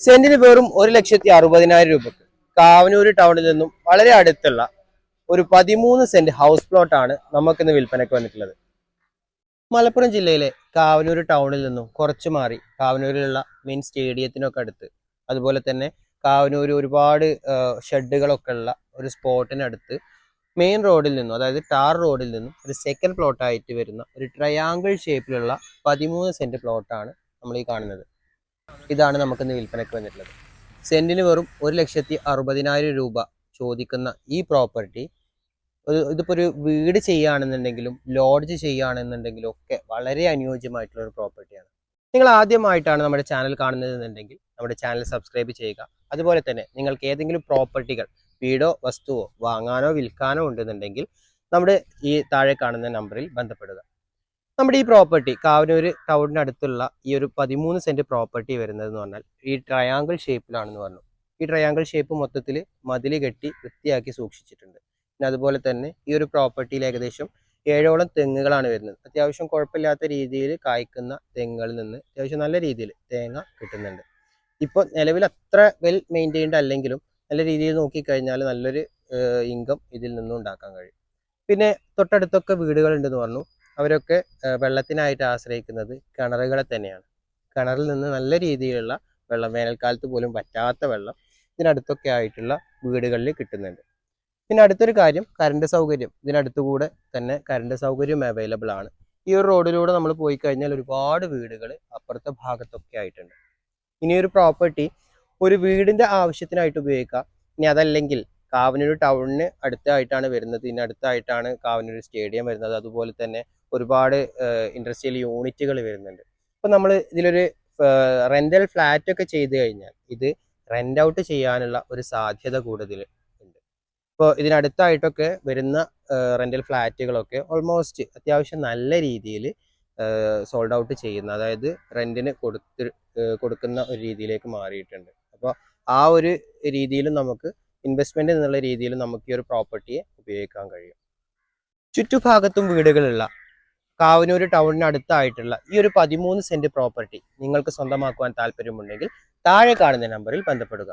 സെന്റിന് വെറും ഒരു ലക്ഷത്തി അറുപതിനായിരം രൂപക്ക് കാവനൂര് ടൗണിൽ നിന്നും വളരെ അടുത്തുള്ള ഒരു പതിമൂന്ന് സെന്റ് ഹൗസ് പ്ലോട്ട് പ്ലോട്ടാണ് നമുക്കിന്ന് വിൽപ്പനയ്ക്ക് വന്നിട്ടുള്ളത്. മലപ്പുറം ജില്ലയിലെ കാവനൂര് ടൗണിൽ നിന്നും കുറച്ച് മാറി കാവനൂരിലുള്ള മെയിൻ സ്റ്റേഡിയത്തിനൊക്കെ അടുത്ത് അതുപോലെ തന്നെ കാവനൂര് ഒരുപാട് ഷെഡുകളൊക്കെ ഉള്ള ഒരു സ്പോട്ടിനടുത്ത് മെയിൻ റോഡിൽ നിന്നും അതായത് ടാർ റോഡിൽ നിന്നും ഒരു സെക്കൻഡ് പ്ലോട്ടായിട്ട് വരുന്ന ഒരു ട്രയാങ്കിൾ ഷേപ്പിലുള്ള പതിമൂന്ന് സെന്റ് പ്ലോട്ടാണ് നമ്മൾ ഈ കാണുന്നത്. ഇതാണ് നമുക്ക് നമുക്കിന്ന് വിൽപ്പനയ്ക്ക് വന്നിട്ടുള്ളത്. സെന്റിന് വെറും ഒരു ലക്ഷത്തി അറുപതിനായിരം രൂപ ചോദിക്കുന്ന ഈ പ്രോപ്പർട്ടി. ഒരു ഇതിപ്പോൾ ഒരു വീട് ചെയ്യുകയാണെന്നുണ്ടെങ്കിലും ലോഡ്ജ് ചെയ്യുകയാണെന്നുണ്ടെങ്കിലും ഒക്കെ വളരെ അനുയോജ്യമായിട്ടുള്ള ഒരു പ്രോപ്പർട്ടിയാണ്. നിങ്ങൾ ആദ്യമായിട്ടാണ് നമ്മുടെ ചാനൽ കാണുന്നതെന്നുണ്ടെങ്കിൽ നമ്മുടെ ചാനൽ സബ്സ്ക്രൈബ് ചെയ്യുക. അതുപോലെ തന്നെ നിങ്ങൾക്ക് ഏതെങ്കിലും പ്രോപ്പർട്ടികൾ വീടോ വസ്തുവോ വാങ്ങാനോ വിൽക്കാനോ ഉണ്ടെന്നുണ്ടെങ്കിൽ നമ്മുടെ ഈ താഴെ കാണുന്ന നമ്പറിൽ ബന്ധപ്പെടുക. നമ്മുടെ ഈ പ്രോപ്പർട്ടി കാവനൂർ ടൗണിനടുത്തുള്ള ഈ ഒരു പതിമൂന്ന് സെന്റ് പ്രോപ്പർട്ടി വരുന്നത് എന്ന് പറഞ്ഞാൽ ഈ ട്രയാങ്കിൾ ഷേപ്പിലാണെന്ന് പറഞ്ഞു. ഈ ട്രയാങ്കിൾ ഷേപ്പ് മൊത്തത്തിൽ മതിൽ കെട്ടി വൃത്തിയാക്കി സൂക്ഷിച്ചിട്ടുണ്ട്. പിന്നെ അതുപോലെ തന്നെ ഈ ഒരു പ്രോപ്പർട്ടിയിൽ ഏകദേശം ഏഴോളം തെങ്ങുകളാണ് വരുന്നത്. അത്യാവശ്യം കുഴപ്പമില്ലാത്ത രീതിയിൽ കായ്ക്കുന്ന തെങ്ങുകളിൽ നിന്ന് അത്യാവശ്യം നല്ല രീതിയിൽ തേങ്ങ കിട്ടുന്നുണ്ട്. ഇപ്പോൾ നിലവിൽ അത്ര വെൽ മെയിന്റെയിൻഡ് അല്ലെങ്കിലും നല്ല രീതിയിൽ നോക്കിക്കഴിഞ്ഞാൽ നല്ലൊരു ഇൻകം ഇതിൽ നിന്നും ഉണ്ടാക്കാൻ കഴിയും. പിന്നെ തൊട്ടടുത്തൊക്കെ വീടുകളുണ്ടെന്ന് പറഞ്ഞു. അവരൊക്കെ വെള്ളത്തിനായിട്ട് ആശ്രയിക്കുന്നത് കിണറുകളെ തന്നെയാണ്. കിണറിൽ നിന്ന് നല്ല രീതിയിലുള്ള വെള്ളം വേനൽക്കാലത്ത് പോലും പറ്റാത്ത വെള്ളം ഇതിനടുത്തൊക്കെ ആയിട്ടുള്ള വീടുകളിൽ കിട്ടുന്നുണ്ട്. പിന്നെ അടുത്തൊരു കാര്യം കറണ്ട് സൗകര്യം. ഇതിനടുത്തുകൂടെ തന്നെ കറണ്ട് സൗകര്യം അവൈലബിൾ ആണ്. ഈ ഒരു റോഡിലൂടെ നമ്മൾ പോയി കഴിഞ്ഞാൽ ഒരുപാട് വീടുകൾ അപ്പുറത്തെ ഭാഗത്തൊക്കെ ആയിട്ടുണ്ട്. ഇനി ഒരു പ്രോപ്പർട്ടി ഒരു വീടിന്റെ ആവശ്യത്തിനായിട്ട് ഉപയോഗിക്കാം. ഇനി അതല്ലെങ്കിൽ കാവനൂർ ടൗണിന് അടുത്തായിട്ടാണ് വരുന്നത്. ഇതിന് അടുത്തായിട്ടാണ് കാവനൂർ സ്റ്റേഡിയം വരുന്നത്. അതുപോലെ തന്നെ ഒരുപാട് ഇൻഡസ്ട്രിയൽ യൂണിറ്റുകൾ വരുന്നുണ്ട്. അപ്പോൾ നമ്മൾ ഇതിലൊരു റെന്റൽ ഫ്ലാറ്റ് ഒക്കെ ചെയ്ത് കഴിഞ്ഞാൽ ഇത് റെന്റ് ഔട്ട് ചെയ്യാനുള്ള ഒരു സാധ്യത കൂടുതൽ ഉണ്ട്. ഇപ്പോൾ ഇതിനടുത്തായിട്ടൊക്കെ വരുന്ന റെന്റൽ ഫ്ലാറ്റുകളൊക്കെ ഓൾമോസ്റ്റ് അത്യാവശ്യം നല്ല രീതിയിൽ സോൾഡ് ഔട്ട് ചെയ്യുന്ന അതായത് റെന്റിന് കൊടുത്ത് കൊടുക്കുന്ന ഒരു രീതിയിലേക്ക് മാറിയിട്ടുണ്ട്. അപ്പോൾ ആ ഒരു രീതിയിലും നമുക്ക് ഇൻവെസ്റ്റ്മെന്റ് എന്നുള്ള രീതിയിൽ നമുക്ക് ഈ ഒരു പ്രോപ്പർട്ടിയെ ഉപയോഗിക്കാൻ കഴിയും. ചുറ്റുഭാഗത്തും വീടുകളുള്ള കാവനൂർ ടൗണിനടുത്തായിട്ടുള്ള ഈ ഒരു പതിമൂന്ന് സെന്റ് പ്രോപ്പർട്ടി നിങ്ങൾക്ക് സ്വന്തമാക്കുവാൻ താല്പര്യമുണ്ടെങ്കിൽ താഴെ കാണുന്ന നമ്പറിൽ ബന്ധപ്പെടുക.